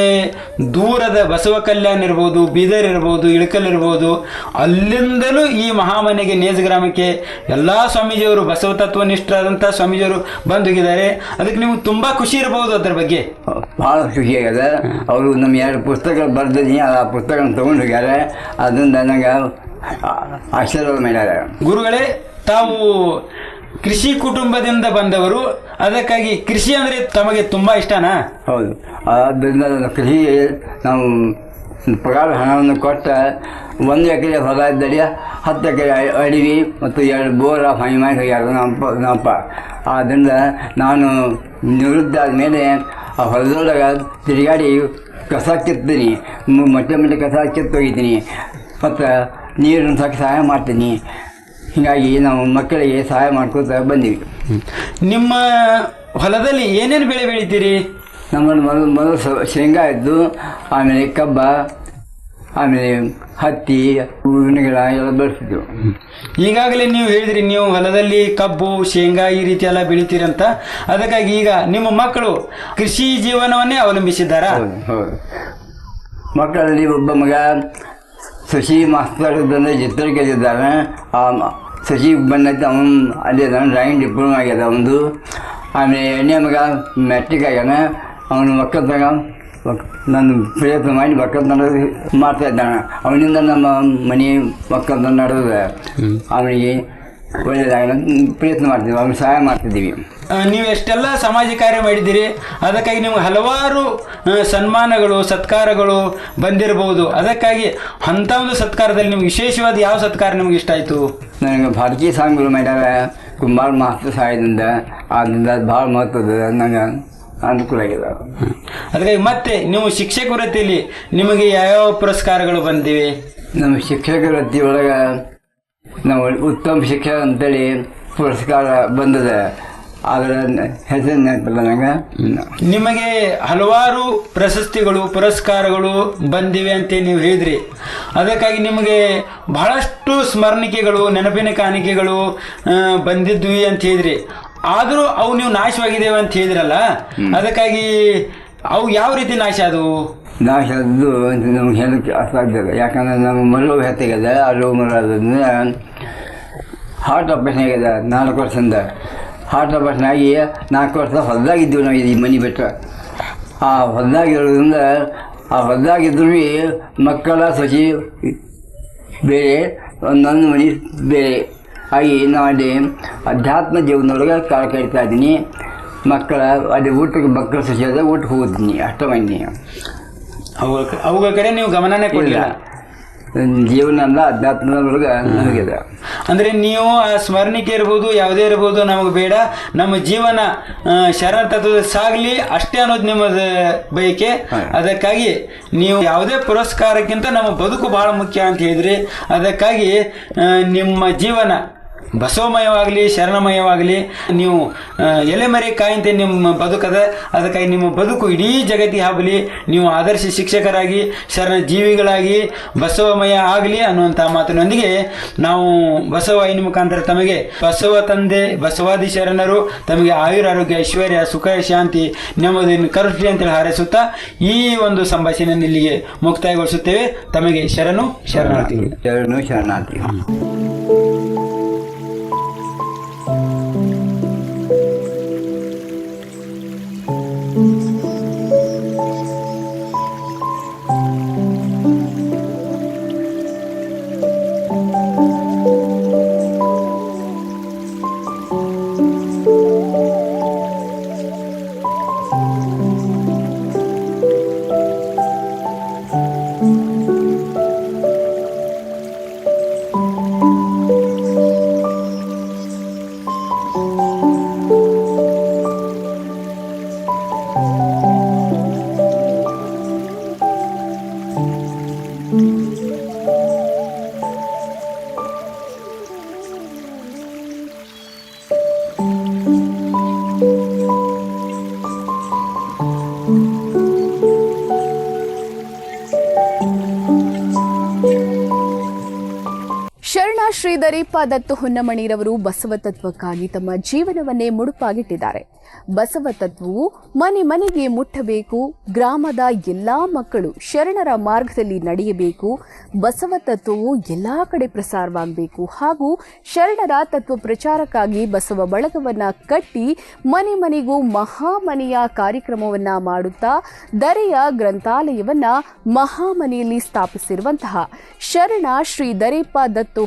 ದೂರದ ಬಸವ ಕಲ್ಯಾಣ ಇರ್ಬೋದು ಬೀದರ್ ಇರ್ಬೋದು ಇಳಕಲ್ ಇರ್ಬೋದು ಅಲ್ಲಿಂದಲೂ ಈ ಮಹಾಮನೆಗೆ ನೇಜ ಗ್ರಾಮಕ್ಕೆ ಎಲ್ಲ ಸ್ವಾಮೀಜಿಯವರು ಬಸವ ತತ್ವ ತತ್ವನಿಷ್ಠರಾದಂಥ ಸ್ವಾಮೀಜಿಯವರು ಬಂದು ಹೋಗಿದ್ದಾರೆ ಅದಕ್ಕೆ ನೀವು ತುಂಬಾ ಖುಷಿ ಇರಬಹುದು ಅದ್ರ ಬಗ್ಗೆ. ಭಾಳ ಖುಷಿ ಆಗ್ಯದ ಅವರು ನಮ್ಮ ಎರಡು ಪುಸ್ತಕ ಬರ್ದಿದ್ದೀನಿ ಆ ಪುಸ್ತಕ ತೊಗೊಂಡು ಹೋಗ್ಯಾರ ಅದರಿಂದ ನನಗೆ ಆಶೀರ್ವಾದ ಮಾಡ್ಯಾರ ಗುರುಗಳೇ ತಾವು ಕೃಷಿ ಕುಟುಂಬದಿಂದ ಬಂದವರು. ಅದಕ್ಕಾಗಿ ಕೃಷಿ ಅಂದರೆ ತಮಗೆ ತುಂಬ ಇಷ್ಟನಾ? ಹೌದು. ಆದ್ದರಿಂದ ಕೃಷಿ ನಾವು ಪಗಾರ ಹಣವನ್ನು ಕೊಟ್ಟ ಒಂದು ಎಕರೆ ಹೊಲ ಇದ್ದರೆ ಹತ್ತು ಎಕರೆ ಅಡಿವಿ ಮತ್ತು ಎರಡು ಬೋರ ಹನಿ ಮಾಡಿ ಹೋಗ್ಯಾರ ನಮ್ಮಪ್ಪ ನಮ್ಮಪ್ಪ ಆದ್ದರಿಂದ ನಾನು ನಿವೃತ್ತಿ ಆದಮೇಲೆ ಆ ಹೊಲದೊಳಗೆ ತಿರುಗಾಡಿ ಕಸ ಕಿತ್ತೀನಿ ಮೊಟ್ಟೆ ಮೊಟ್ಟೆ ಕಸ ಕಿತ್ತು ಒಗಿತೀನಿ ಮತ್ತು ನೀರನ್ನು ಸಾಕಿ ಸಹಾಯ ಮಾಡ್ತೀನಿ. ಹೀಗಾಗಿ ನಾವು ಮಕ್ಕಳಿಗೆ ಸಹಾಯ ಮಾಡ್ಕೊತ ಬಂದೀವಿ. ನಿಮ್ಮ ಹೊಲದಲ್ಲಿ ಏನೇನು ಬೆಳೆ ಬೆಳಿತೀರಿ? ನಮ್ಮಲ್ಲಿ ಮೊದಲು ಮೊದಲು ಸ- ಶೇಂಗಾ ಇದ್ದು ಆಮೇಲೆ ಕಬ್ಬ ಆಮೇಲೆ ಹತ್ತಿ ಹೂವಿನ ಗಿಡ ಎಲ್ಲ ಬೆಳೆಸಿದ್ವು. ಈಗಾಗಲೇ ನೀವು ಹೇಳಿದ್ರಿ ನೀವು ಹೊಲದಲ್ಲಿ ಕಬ್ಬು ಶೇಂಗಾ ಈ ರೀತಿ ಎಲ್ಲ ಬೆಳಿತೀರಂತ ಅದಕ್ಕಾಗಿ ಈಗ ನಿಮ್ಮ ಮಕ್ಕಳು ಕೃಷಿ ಜೀವನವನ್ನೇ ಅವಲಂಬಿಸಿದ್ದಾರಾ? ಹೌದು ಮಕ್ಕಳಲ್ಲಿ ಒಬ್ಬ ಮಗ ಸಸಿ ಮಾಸ್ತರ್ ಬಂದ ಚಿತ್ರಕಲಿದ್ದಾನೆ ಆ ಸಸಿ ಶಶಿ ಬಂದೈತೆ ಅವನು ಅಲ್ಲಿ ಡ್ರಾಯಿಂಗ್ ಡಿಪ್ಲೊಮಾ ಆಗ್ಯದ ಅವನದು ಆಮೇಲೆ ಎಣ್ಣೆ ಮಗ ಮೆಟ್ರಿಕ್ ಆಗ್ಯಾನ. ಅವನು ಒಕ್ಕಲ್ತನ ಒಕ್- ನಾನು ಪ್ರಯತ್ನ ಮಾಡಿ ಒಕ್ಕಲ್ತನ ಮಾಡ್ತಾ ಇದ್ದಾನೆ. ಅವನಿಂದ ನಮ್ಮ ಮನೆ ಒಕ್ಕಲ್ತನ ನಡೆದ ಅವನಿಗೆ ಒಳ್ಳೆಯದಾಗ ಪ್ರಯತ್ನ ಮಾಡ್ತೀವಿ ಅವ್ನಿಗೆ ಸಹಾಯ ಮಾಡ್ತಿದ್ದೀವಿ. ನೀವು ಎಷ್ಟೆಲ್ಲ ಸಮಾಜ ಕಾರ್ಯ ಮಾಡಿದ್ದೀರಿ ಅದಕ್ಕಾಗಿ ನಿಮ್ಗೆ ಹಲವಾರು ಸನ್ಮಾನಗಳು ಸತ್ಕಾರಗಳು ಬಂದಿರಬಹುದು. ಅದಕ್ಕಾಗಿ ಅಂಥ ಒಂದು ಸತ್ಕಾರದಲ್ಲಿ ನಿಮ್ಗೆ ವಿಶೇಷವಾದ ಯಾವ ಸತ್ಕಾರ ನಿಮ್ಗೆ ಇಷ್ಟ ಆಯಿತು? ನನಗೆ ಭಾರತೀಯ ಸ್ವಾಮಿಗಳು ಮಾಡ್ಯಾರ ಕುಂಬಾರ ಮಹತ್ವ ಸಹಾಯದಿಂದ ಆದ್ದರಿಂದ ಅದು ಭಾಳ ಮಹತ್ವದ ನಂಗೆ ಅನುಕೂಲ ಆಗಿದೆ. ಅದಕ್ಕಾಗಿ ಮತ್ತೆ ನೀವು ಶಿಕ್ಷಕ ವೃತ್ತಿಯಲ್ಲಿ ನಿಮಗೆ ಯಾವ್ಯಾವ ಪುರಸ್ಕಾರಗಳು ಬಂದಿವೆ? ನಮ್ಮ ಶಿಕ್ಷಕ ವೃತ್ತಿ ಒಳಗೆ ನಾವು ಉತ್ತಮ ಶಿಕ್ಷಕ ಅಂತೇಳಿ ಪುರಸ್ಕಾರ ಬಂದದ. ಆದರೆ ಹೆಸರು ನೆನಪಿಲ್ಲ ನಂಗೆ. ನಿಮಗೆ ಹಲವಾರು ಪ್ರಶಸ್ತಿಗಳು ಪುರಸ್ಕಾರಗಳು ಬಂದಿವೆ ಅಂತ ನೀವು ಹೇಳಿದ್ರಿ. ಅದಕ್ಕಾಗಿ ನಿಮಗೆ ಬಹಳಷ್ಟು ಸ್ಮರಣಿಕೆಗಳು ನೆನಪಿನ ಕಾಣಿಕೆಗಳು ಬಂದಿದ್ವಿ ಅಂತ ಹೇಳಿದ್ರಿ. ಆದರೂ ಅವು ನೀವು ನಾಶವಾಗಿದ್ದೇವೆ ಅಂತ ಹೇಳಿದ್ರಲ್ಲ? ಅದಕ್ಕಾಗಿ ಅವು ಯಾವ ರೀತಿ ನಾಶ ಆದವು ನಾಶದ್ದು ಅಂತ ನಮ್ಗೆ ಹೇಳಕ್ಕೆ ಅಸಾಧ್ಯ ಯಾಕಂದ್ರೆ ನಮ್ಮ ಮರಳು ಹೆಚ್ಚಾಗಿದೆ ಆ ರೋಗ ಮರದಿಂದ ಹಾರ್ಟ್ ಆಪರೇಷನ್ ಆಗಿದೆ ನಾಲ್ಕು ವರ್ಷದಿಂದ. ಹಾರ್ಟ್ ಆಪರೇಷನ್ ಆಗಿ ನಾಲ್ಕು ವರ್ಷ ಹೊಲದಾಗಿದ್ದೀವಿ ನಾವು ಈ ಮನೆ ಬಿಟ್ಟು ಆ ಹೊಲದಾಗಿರೋದ್ರಿಂದ ಆ ಹೊಲದಾಗಿದ್ರು ಮಕ್ಕಳ ಸಸಿ ಬೇರೆ ಒಂದೊಂದು ಮನೆ ಬೇರೆ. ಹಾಗೆ ಅಲ್ಲಿ ಅಧ್ಯಾತ್ಮ ಜೀವನದೊಳಗೆ ಕಾಲ ಕಳೀತಾ ಇದ್ದೀನಿ. ಮಕ್ಕಳ ಅದು ಊಟಕ್ಕೆ ಮಕ್ಕಳ ಸಸಿಯಾದ ಊಟಕ್ಕೆ ಹೋಗ್ತೀನಿ ಅಷ್ಟ ಮಾಡಿ ಅವುಗಳ ಅವುಗಳ ಕಡೆ ನೀವು ಗಮನನೇ ಕೊಡಲಿಲ್ಲ. ಜೀವನ ಅಲ್ಲ ಅಧ್ಯಾತ್ಮದೊಳಗೆ ನನಗಿದೆ ಅಂದ್ರೆ ನೀವು ಆ ಸ್ಮರಣಿಕೆ ಇರ್ಬೋದು ಯಾವುದೇ ಇರ್ಬೋದು ನಮಗೆ ಬೇಡ. ನಮ್ಮ ಜೀವನ ಶರಣ ತತ್ವದ ಸಾಗಲಿ ಅಷ್ಟೇ ಅನ್ನೋದು ನಿಮ್ಮದು ಬಯಕೆ. ಅದಕ್ಕಾಗಿ ನೀವು ಯಾವುದೇ ಪುರಸ್ಕಾರಕ್ಕಿಂತ ನಮ್ಮ ಬದುಕು ಬಹಳ ಮುಖ್ಯ ಅಂತ ಹೇಳಿದ್ರಿ. ಅದಕ್ಕಾಗಿ ನಿಮ್ಮ ಜೀವನ ಬಸವಮಯವಾಗಲಿ, ಶರಣಮಯವಾಗಲಿ, ನೀವು ಎಲೆಮರೆ ಕಾಯಂತೆ ನಿಮ್ಮ ಬದುಕದ, ಅದಕ್ಕಾಗಿ ನಿಮ್ಮ ಬದುಕು ಇಡೀ ಜಗತ್ತಿಗೆ ಹಬ್ಬಲಿ ನೀವು ಆದರ್ಶ ಶಿಕ್ಷಕರಾಗಿ ಶರಣ ಜೀವಿಗಳಾಗಿ ಬಸವಮಯ ಆಗಲಿ ಅನ್ನುವಂಥ ಮಾತಿನೊಂದಿಗೆ ನಾವು ಬಸವ ಐನ ಮುಖಾಂತರ ತಮಗೆ ಬಸವ ತಂದೆ, ಬಸವಾದಿ ಶರಣರು, ತಮಗೆ ಆಯುರ ಆರೋಗ್ಯ ಐಶ್ವರ್ಯ, ಸುಖ, ಶಾಂತಿ, ನೆಮ್ಮದಿಯನ್ನು ಕರುಷ್ಟಿ ಅಂತೇಳಿ ಹಾರೈಸುತ್ತಾ ಈ ಒಂದು ಸಂಭಾಷಣೆಯನ್ನು ಇಲ್ಲಿಗೆ ಮುಕ್ತಾಯಗೊಳಿಸುತ್ತೇವೆ. ತಮಗೆ ಶರಣು, ಶರಣಾರ್ಥಿಗಳು. ಶರಣು ಶರಣಾರ್ಥಿ ಶ್ರೀಧರೀಪ ದತ್ತು ಹೊನ್ನಮಣಿರವರು ಬಸವ ತತ್ವಕ್ಕಾಗಿ ತಮ್ಮ ಜೀವನವನ್ನೇ ಮುಡುಪಾಗಿಟ್ಟಿದ್ದಾರೆ. ಬಸವ ತತ್ವವು ಮನೆ ಮನೆಗೆ ಮುಟ್ಟಬೇಕು, ಗ್ರಾಮದ ಎಲ್ಲಾ ಮಕ್ಕಳು ಶರಣರ ಮಾರ್ಗದಲ್ಲಿ ನಡೆಯಬೇಕು, ಬಸವ ತತ್ವವು ಎಲ್ಲಾ ಕಡೆ ಪ್ರಸಾರವಾಗಬೇಕು ಹಾಗೂ ಶರಣರ ತತ್ವ ಪ್ರಚಾರಕ್ಕಾಗಿ ಬಸವ ಬಳಗವನ್ನ ಕಟ್ಟಿ ಮನೆ ಮನೆಗೂ ಮಹಾಮನೆಯ ಕಾರ್ಯಕ್ರಮವನ್ನ ಮಾಡುತ್ತಾ ದರೆಯ ಗ್ರಂಥಾಲಯವನ್ನ ಮಹಾಮನೆಯಲ್ಲಿ ಸ್ಥಾಪಿಸಿರುವಂತಹ ಶರಣ ಶ್ರೀ ದರೇಪ ದತ್ತು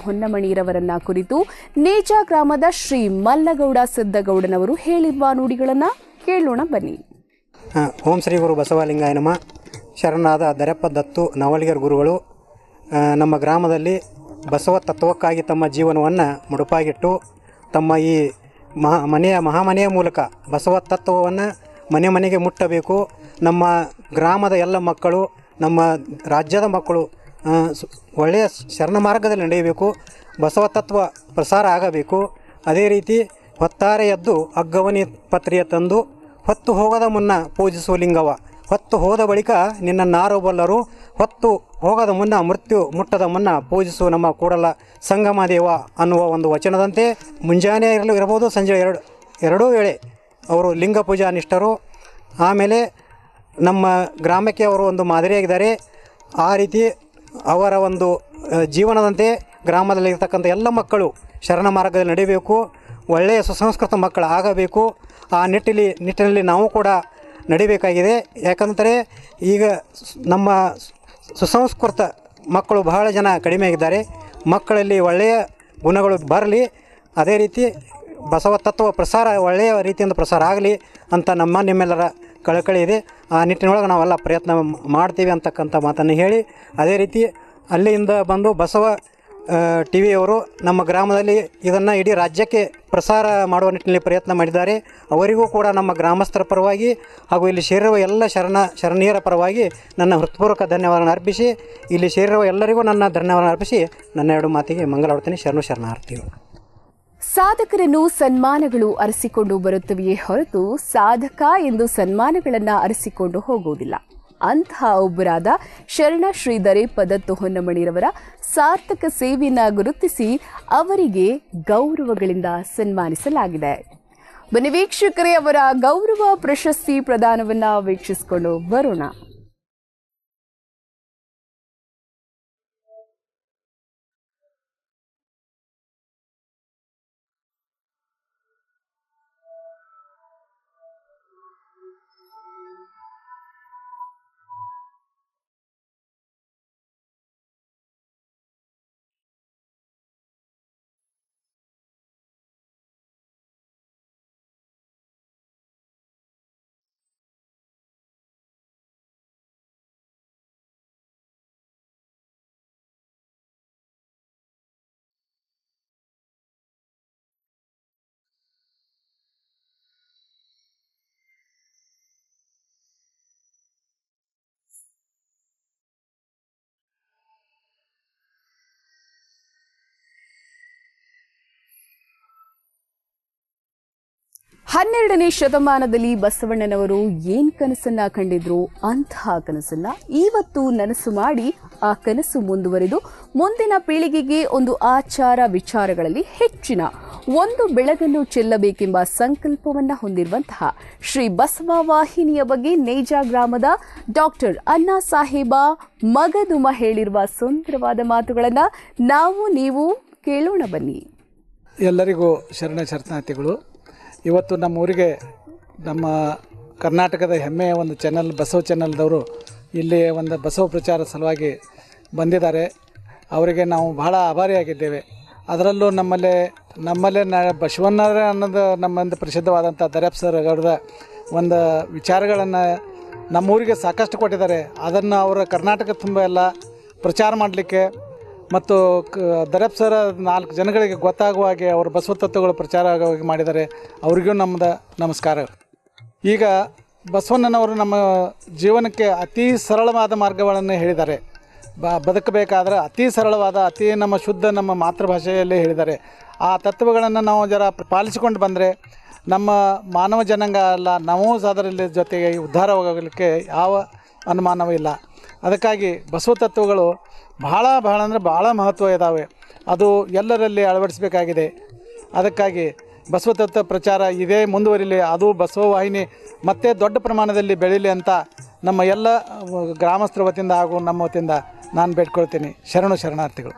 ಹೊನ್ನಮಣಿರವರನ್ನ ಕುರಿತು ನೇಜ ಗ್ರಾಮದ ಶ್ರೀ ಮಲ್ಲಗೌಡ ಸಿದ್ದಗೌಡನವರು ಹೇಳಿರುವ ನುಡಿಗಳನ್ನ ಕೇಳೋಣ ಬನ್ನಿ. ಓಂ ಶ್ರೀ ಗುರು ಬಸವಲಿಂಗಾಯ ನಮ. ಶರಣಾದ ದರೆಪ್ಪ ದತ್ತು ನವಲಿಗರ ಗುರುಗಳು ನಮ್ಮ ಗ್ರಾಮದಲ್ಲಿ ಬಸವ ತತ್ವಕ್ಕಾಗಿ ತಮ್ಮ ಜೀವನವನ್ನು ಮುಡುಪಾಗಿಟ್ಟು ತಮ್ಮ ಈ ಮಹಾ ಮನೆಯ ಮಹಾಮನೆಯ ಮೂಲಕ ಬಸವ ತತ್ವವನ್ನು ಮನೆ ಮನೆಗೆ ಮುಟ್ಟಬೇಕು. ನಮ್ಮ ಗ್ರಾಮದ ಎಲ್ಲ ಮಕ್ಕಳು, ನಮ್ಮ ರಾಜ್ಯದ ಮಕ್ಕಳು ಒಳ್ಳೆಯ ಶರಣ ಮಾರ್ಗದಲ್ಲಿ ನಡೆಯಬೇಕು, ಬಸವ ತತ್ವ ಪ್ರಸಾರ ಆಗಬೇಕು. ಅದೇ ರೀತಿ ಹೊತ್ತಾರೆ ಎದ್ದು ಅಗ್ಗವನಿ ಪತ್ರಿಯ ತಂದು ಹೊತ್ತು ಹೋಗದ ಮುನ್ನ ಪೂಜಿಸುವ ಲಿಂಗವ. ಹೊತ್ತು ಹೋದ ಬಳಿಕ ನಿನ್ನ ನಾರೋಬಲ್ಲರು ಹೊತ್ತು ಹೋಗದ ಮುನ್ನ ಮೃತ್ಯು ಮುಟ್ಟದ ಮುನ್ನ ಪೂಜಿಸು ನಮ್ಮ ಕೂಡಲ ಸಂಗಮ ದೇವ ಅನ್ನುವ ಒಂದು ವಚನದಂತೆ ಮುಂಜಾನೆ ಇರಲು ಇರಬಹುದು, ಸಂಜೆ ಎರಡು, ಎರಡೂ ವೇಳೆ ಅವರು ಲಿಂಗ ಪೂಜಾ ನಿಷ್ಠರು ಆಮೇಲೆ ನಮ್ಮ ಗ್ರಾಮಕ್ಕೆ ಅವರು ಒಂದು ಮಾದರಿಯಾಗಿದ್ದಾರೆ. ಆ ರೀತಿ ಅವರ ಒಂದು ಜೀವನದಂತೆ ಗ್ರಾಮದಲ್ಲಿ ಇರ್ತಕ್ಕಂಥ ಎಲ್ಲ ಮಕ್ಕಳು ಶರಣ ಮಾರ್ಗದಲ್ಲಿ ನಡೀಬೇಕು ಒಳ್ಳೆಯ ಸುಸಂಸ್ಕೃತ ಮಕ್ಕಳು ಆಗಬೇಕು. ಆ ನಿಟ್ಟಿನಲ್ಲಿ ನಿಟ್ಟಿನಲ್ಲಿ ನಾವು ಕೂಡ ನಡಿಬೇಕಾಗಿದೆ. ಯಾಕಂದರೆ ಈಗ ನಮ್ಮ ಸುಸಂಸ್ಕೃತ ಮಕ್ಕಳು ಬಹಳ ಜನ ಕಡಿಮೆ ಆಗಿದ್ದಾರೆ. ಮಕ್ಕಳಲ್ಲಿ ಒಳ್ಳೆಯ ಗುಣಗಳು ಬರಲಿ, ಅದೇ ರೀತಿ ಬಸವ ತತ್ವ ಪ್ರಸಾರ ಒಳ್ಳೆಯ ರೀತಿಯಿಂದ ಪ್ರಸಾರ ಆಗಲಿ ಅಂತ ನಮ್ಮ ನಿಮ್ಮೆಲ್ಲರ ಕಳಕಳಿ ಇದೆ. ಆ ನಿಟ್ಟಿನೊಳಗೆ ನಾವೆಲ್ಲ ಪ್ರಯತ್ನ ಮಾಡ್ತೀವಿ ಅಂತಕ್ಕಂಥ ಮಾತನ್ನು ಹೇಳಿ, ಅದೇ ರೀತಿ ಅಲ್ಲಿಂದ ಬಂದು ಬಸವ ಟಿ ವಿಯವರು ನಮ್ಮ ಗ್ರಾಮದಲ್ಲಿ ಇದನ್ನು ಇಡೀ ರಾಜ್ಯಕ್ಕೆ ಪ್ರಸಾರ ಮಾಡುವ ನಿಟ್ಟಿನಲ್ಲಿ ಪ್ರಯತ್ನ ಮಾಡಿದ್ದಾರೆ. ಅವರಿಗೂ ಕೂಡ ನಮ್ಮ ಗ್ರಾಮಸ್ಥರ ಪರವಾಗಿ ಹಾಗೂ ಇಲ್ಲಿ ಸೇರಿರುವ ಎಲ್ಲ ಶರಣ, ಶರಣೀಯರ ಪರವಾಗಿ ನನ್ನ ಹೃತ್ಪೂರ್ವಕ ಧನ್ಯವಾದಗಳನ್ನು ಅರ್ಪಿಸಿ, ಇಲ್ಲಿ ಸೇರಿರುವ ಎಲ್ಲರಿಗೂ ನನ್ನ ಧನ್ಯವಾದ ಅರ್ಪಿಸಿ, ನನ್ನ ಎರಡು ಮಾತಿಗೆ ಮಂಗಳವಾಡ್ತೀನಿ ಶರಣು ಶರಣಾರ್ಥಿಗಳು. ಸಾಧಕರನ್ನು ಸನ್ಮಾನಗಳು ಅರಸಿಕೊಂಡು ಬರುತ್ತವೆಯೇ ಹೊರತು ಸಾಧಕ ಎಂದು ಸನ್ಮಾನಗಳನ್ನು ಅರಸಿಕೊಂಡು ಹೋಗುವುದಿಲ್ಲ. ಅಂತಹ ಒಬ್ಬರಾದ ಶರಣ ಶ್ರೀಧರೆ ಪದತ್ತು ದತ್ತು ಹೊನ್ನಮಣಿರವರ ಸಾರ್ಥಕ ಸೇವೆಯನ್ನು ಗುರುತಿಸಿ ಅವರಿಗೆ ಗೌರವಗಳಿಂದ ಸನ್ಮಾನಿಸಲಾಗಿದೆ. ಬನ್ನಿ ಅವರ ಗೌರವ ಪ್ರಶಸ್ತಿ ಪ್ರದಾನವನ್ನು ವೀಕ್ಷಿಸಿಕೊಂಡು ಬರೋಣ. ಹನ್ನೆರಡನೇ ಶತಮಾನದಲ್ಲಿ ಬಸವಣ್ಣನವರು ಏನ್ ಕನಸನ್ನ ಕಂಡಿದ್ರು ಅಂತಹ ಕನಸನ್ನ ಇವತ್ತು ನನಸು ಮಾಡಿ ಆ ಕನಸು ಮುಂದುವರೆದು ಮುಂದಿನ ಪೀಳಿಗೆಗೆ ಒಂದು ಆಚಾರ ವಿಚಾರಗಳಲ್ಲಿ ಹೆಚ್ಚಿನ ಒಂದು ಬೆಳಗನ್ನು ಚೆಲ್ಲಬೇಕೆಂಬ ಸಂಕಲ್ಪವನ್ನ ಹೊಂದಿರುವಂತಹ ಶ್ರೀ ಬಸವ ವಾಹಿನಿಯ ಬಗ್ಗೆ ನೇಜ ಗ್ರಾಮದ ಡಾಕ್ಟರ್ ಅಣ್ಣಾ ಸಾಹೇಬ ಮಗದುಮ ಹೇಳಿರುವ ಸುಂದರವಾದ ಮಾತುಗಳನ್ನ ನಾವು ನೀವು ಕೇಳೋಣ ಬನ್ನಿ. ಎಲ್ಲರಿಗೂ ಶರಣ ಶರಣಾರ್ಥಿಗಳು ಇವತ್ತು ನಮ್ಮ ಊರಿಗೆ ನಮ್ಮ ಕರ್ನಾಟಕದ ಹೆಮ್ಮೆಯ ಒಂದು ಚಾನಲ್ ಬಸವ ಚಾನಲ್ದವರು ಇಲ್ಲಿ ಒಂದು ಬಸವ ಪ್ರಚಾರ ಸಲುವಾಗಿ ಬಂದಿದ್ದಾರೆ. ಅವರಿಗೆ ನಾವು ಬಹಳ ಆಭಾರಿಯಾಗಿದ್ದೇವೆ. ಅದರಲ್ಲೂ ನಮ್ಮಲ್ಲೇ ನಮ್ಮಲ್ಲೇ ನ, ಬಸವಣ್ಣರ ಅನ್ನೋದು ನಮ್ಮೊಂದು ಪ್ರಸಿದ್ಧವಾದಂಥ ದರ್ಯಾಪ್ ಸರ್ ಅವರದ ಒಂದು ವಿಚಾರಗಳನ್ನು ನಮ್ಮೂರಿಗೆ ಸಾಕಷ್ಟು ಕೊಟ್ಟಿದ್ದಾರೆ. ಅದನ್ನು ಅವರ ಕರ್ನಾಟಕ ತುಂಬ ಎಲ್ಲ ಪ್ರಚಾರ ಮಾಡಲಿಕ್ಕೆ ಮತ್ತು ಕ, ದರಪ್ ಸರ ನಾಲ್ಕು ಜನಗಳಿಗೆ ಗೊತ್ತಾಗುವ ಹಾಗೆ ಅವರು ಬಸವ ತತ್ವಗಳು ಪ್ರಚಾರ ಆಗೋ ಹಾಗೆ ಮಾಡಿದ್ದಾರೆ. ಅವರಿಗೂ ನಮ್ಮದ ನಮಸ್ಕಾರ. ಈಗ ಬಸವಣ್ಣನವರು ನಮ್ಮ ಜೀವನಕ್ಕೆ ಅತಿ ಸರಳವಾದ ಮಾರ್ಗಗಳನ್ನು ಹೇಳಿದ್ದಾರೆ. ಬ, ಬದುಕಬೇಕಾದ್ರೆ ಅತಿ ಸರಳವಾದ, ಅತಿ ನಮ್ಮ ಶುದ್ಧ ನಮ್ಮ ಮಾತೃಭಾಷೆಯಲ್ಲೇ ಹೇಳಿದ್ದಾರೆ. ಆ ತತ್ವಗಳನ್ನು ನಾವು ಜರ ಪಾಲಿಸಿಕೊಂಡು ಬಂದರೆ ನಮ್ಮ ಮಾನವ ಜನಾಂಗ ಅಲ್ಲ, ನಾವು ಅದರಲ್ಲಿ ಜೊತೆಗೆ ಉದ್ಧಾರವಾಗಲಿಕ್ಕೆ ಯಾವ ಅನುಮಾನವೂ ಇಲ್ಲ. ಅದಕ್ಕಾಗಿ ಬಸವ ತತ್ವಗಳು ಭಾಳ ಭಾಳ ಅಂದರೆ ಭಾಳ ಮಹತ್ವ ಇದ್ದಾವೆ ಅದು ಎಲ್ಲರಲ್ಲಿ ಅಳವಡಿಸಬೇಕಾಗಿದೆ. ಅದಕ್ಕಾಗಿ ಬಸವ ತತ್ವ ಪ್ರಚಾರ ಇದೇ ಮುಂದುವರಿಲಿ, ಅದು ಬಸವ ವಾಹಿನಿ ಮತ್ತೆ ದೊಡ್ಡ ಪ್ರಮಾಣದಲ್ಲಿ ಬೆಳೀಲಿ ಅಂತ ನಮ್ಮ ಎಲ್ಲ ಗ್ರಾಮಸ್ಥರ ವತಿಯಿಂದ ಹಾಗೂ ನಮ್ಮ ವತಿಯಿಂದ ನಾನು ಬೇಡ್ಕೊಳ್ತೀನಿ. ಶರಣು ಶರಣಾರ್ಥಿಗಳು.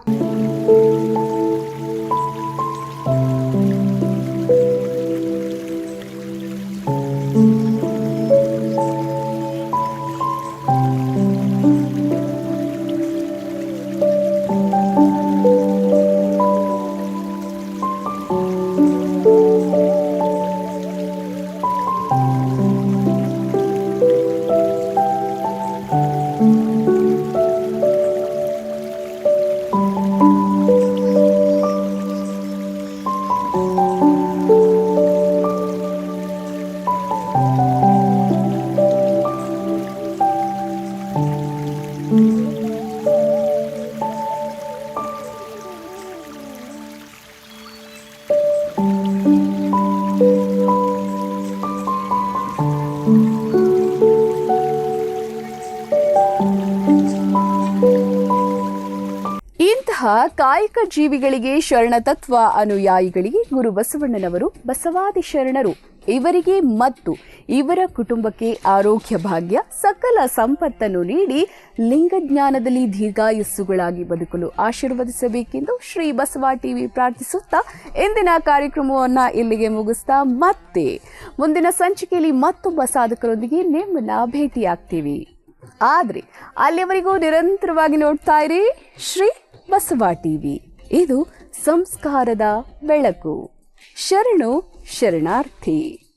ಕಾಯಕ ಜೀವಿಗಳಿಗೆ ಶರಣ ತತ್ವ ಅನುಯಾಯಿಗಳಿಗೆ ಗುರು ಬಸವಣ್ಣನವರು ಬಸವಾದಿ ಶರಣರು. ಇವರಿಗೆ ಮತ್ತು ಇವರ ಕುಟುಂಬಕ್ಕೆ ಆರೋಗ್ಯ ಭಾಗ್ಯ, ಸಕಲ ಸಂಪತ್ತನ್ನು ನೀಡಿ ಲಿಂಗಜ್ಞಾನದಲ್ಲಿ ದೀರ್ಘಾಯಸ್ಸುಗಳಾಗಿ ಬದುಕಲು ಆಶೀರ್ವದಿಸಬೇಕೆಂದು ಶ್ರೀ ಬಸವ ಟಿವಿ ಪ್ರಾರ್ಥಿಸುತ್ತಾ ಇಂದಿನ ಕಾರ್ಯಕ್ರಮವನ್ನು ಇಲ್ಲಿಗೆ ಮುಗಿಸ್ತಾ ಮತ್ತೆ ಮುಂದಿನ ಸಂಚಿಕೆಯಲ್ಲಿ ಮತ್ತೊಬ್ಬ ಸಾಧಕರೊಂದಿಗೆ ನಿಮ್ಮನ್ನ ಭೇಟಿಯಾಗ್ತೀವಿ. ಆದರೆ ಅಲ್ಲಿವರೆಗೂ ನಿರಂತರವಾಗಿ ನೋಡ್ತಾ ಇರಿ ಶ್ರೀ ಬಸವ ಟಿವಿ. ಇದು ಸಂಸ್ಕಾರದ ಬೆಳಕು. ಶರಣು ಶರಣಾರ್ಥಿ.